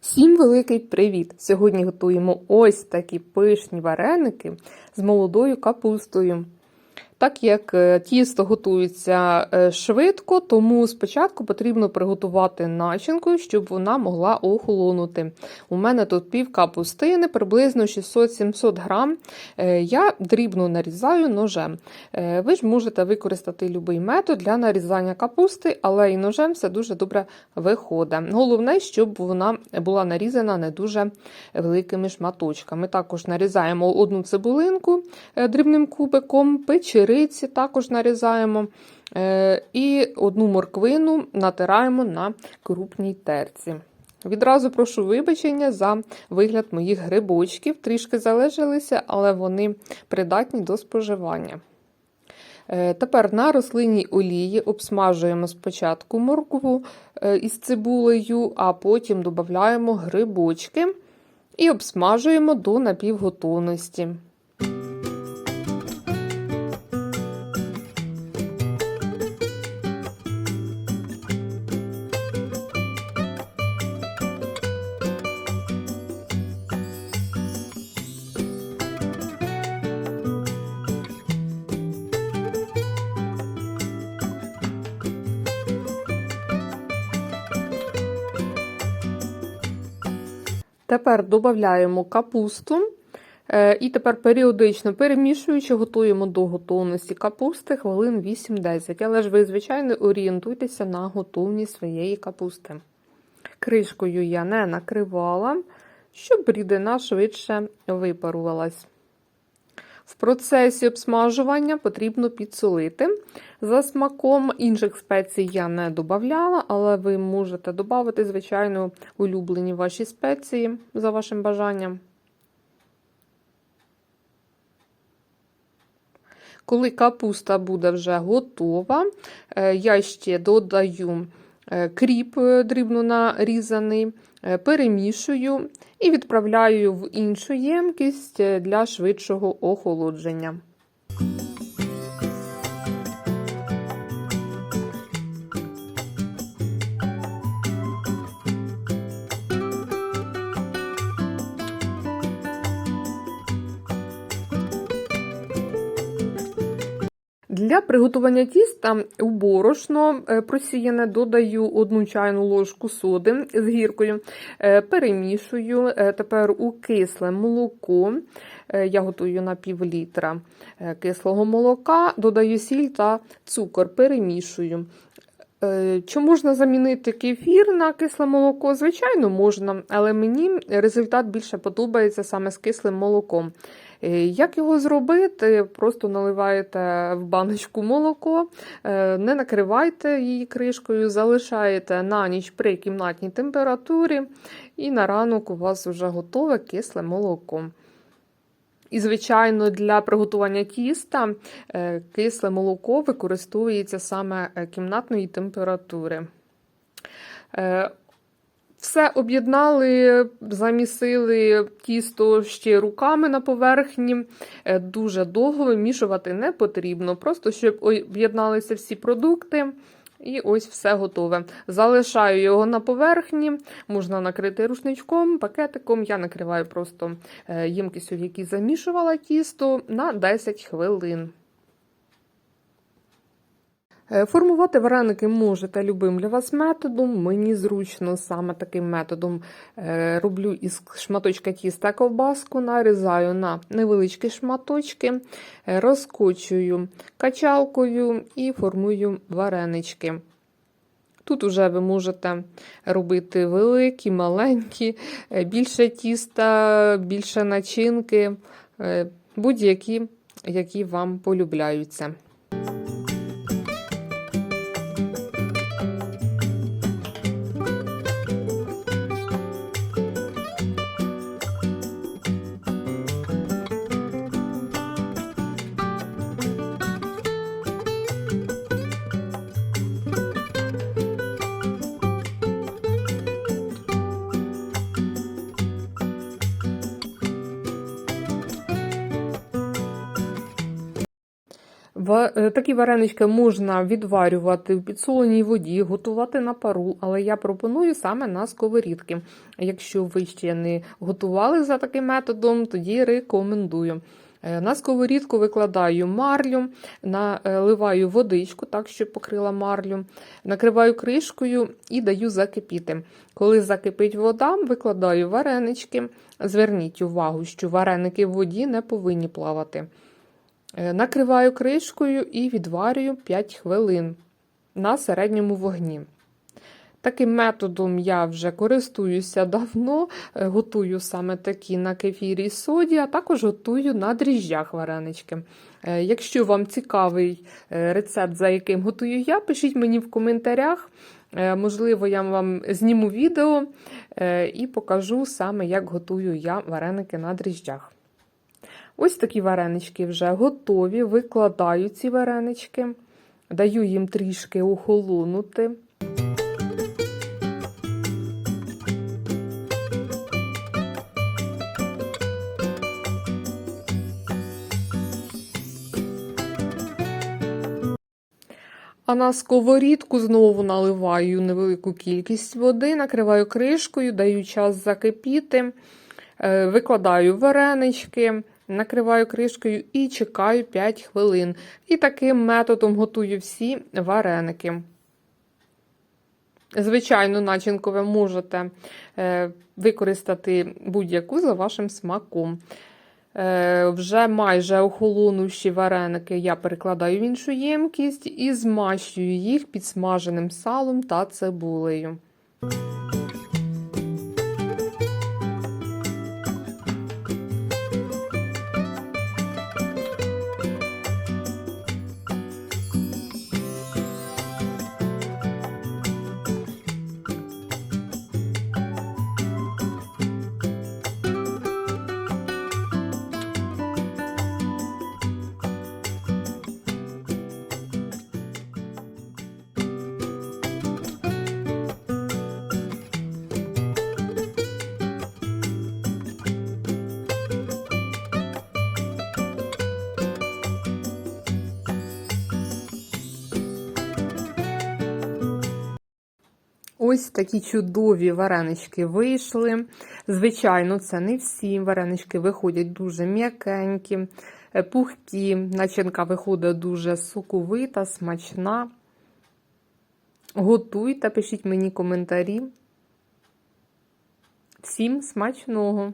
Всім великий привіт! Сьогодні готуємо ось такі пишні вареники з молодою капустою. Так як е, тісто готується е, швидко, тому спочатку потрібно приготувати начинку, щоб вона могла охолонути. У мене тут пів капустини, приблизно 600-700 грам. Е, Я дрібно нарізаю ножем. Ви ж можете використати будь-який метод для нарізання капусти, але і ножем все дуже добре виходить. Головне, щоб вона була нарізана не дуже великими шматочками. Також нарізаємо одну цибулинку дрібним кубиком, печериці також нарізаємо. е, І одну морквину натираємо на крупній терці. Відразу прошу вибачення за вигляд моїх грибочків. Трішки залежалися, але вони придатні до споживання. Е, Тепер на рослинній олії обсмажуємо спочатку моркву е, із цибулею, а потім додаємо грибочки і обсмажуємо до напівготовності. Тепер додаємо капусту. Е, І тепер періодично перемішуючи, готуємо до готовності капусти хвилин 8-10. Але ж ви, звичайно, орієнтуйтеся на готовність своєї капусти. Кришкою я не накривала, щоб рідина швидше випарувалась. В процесі обсмажування потрібно підсолити. За смаком інших спецій я не додавала, але ви можете додати, звичайно, улюблені ваші спеції за вашим бажанням. Коли капуста буде вже готова, е, я ще додаю кріп е, дрібно нарізаний, перемішую і відправляю в іншу ємкість для швидшого охолодження. Для приготування тіста у борошно е, просіяне додаю одну чайну ложку соди з гіркою, е, перемішую. Е, Тепер у кисле молоко, я готую на пів літра кислого молока, додаю сіль та цукор, перемішую. Чи можна замінити кефір на кисле молоко? Звичайно, можна, але мені результат більше подобається саме з кислим молоком. Як його зробити? Просто наливаєте в баночку молоко, не накривайте її кришкою, залишаєте на ніч при кімнатній температурі, і на ранок у вас вже готове кисле молоко. І, звичайно, для приготування тіста кисле молоко використовується саме кімнатної температури. Все об'єднали, замісили тісто ще руками на поверхні. Дуже довго вимішувати не потрібно, просто щоб об'єдналися всі продукти. І ось все готове. Залишаю його на поверхні, можна накрити рушничком, пакетиком. Я накриваю просто ємкістю, в якій замішувала тісто, на 10 хвилин. Формувати вареники можете любим для вас методом. Мені зручно саме таким методом роблю із шматочка тіста ковбаску, нарізаю на невеличкі шматочки, розкочую качалкою і формую варенички. Тут вже ви можете робити великі, маленькі, більше тіста, більше начинки, будь-які, які вам полюбляються. Такі варенички можна відварювати в підсоленій воді, готувати на пару, але я пропоную саме на сковорідки. Якщо ви ще не готували за таким методом, тоді рекомендую. Е, На сковорідку викладаю марлю, наливаю водичку, так, щоб покрила марлю, накриваю кришкою і даю закипіти. Коли закипить вода, викладаю варенички. Зверніть увагу, що вареники в воді не повинні плавати. Е, Накриваю кришкою і відварюю 5 хвилин на середньому вогні. Таким методом я вже користуюся давно, е, готую саме такі на кефірі і соді, а також готую на дріжджах варенички. Е, Якщо вам цікавий рецепт, за яким готую я, пишіть мені в коментарях. Можливо, я вам зніму відео і покажу саме, як готую я вареники на дріжджах. Ось такі варенички вже готові. Викладаю ці варенички, даю їм трішки охолонути. А на сковорідку знову наливаю невелику кількість води, накриваю кришкою, даю час закипіти, е, викладаю варенички, накриваю кришкою і чекаю 5 хвилин. І таким методом готую всі вареники. Звичайно, начинку ви можете е, використати будь-яку за вашим смаком. Е, Вже майже охолонувші вареники я перекладаю в іншу ємкість і змащую їх підсмаженим салом та цибулею. Ось такі чудові варенички вийшли. Звичайно, це не всі варенички виходять дуже м'якенькі, е, пухкі. Начинка виходить дуже соковита, смачна. Готуйте, пишіть мені коментарі. Всім смачного!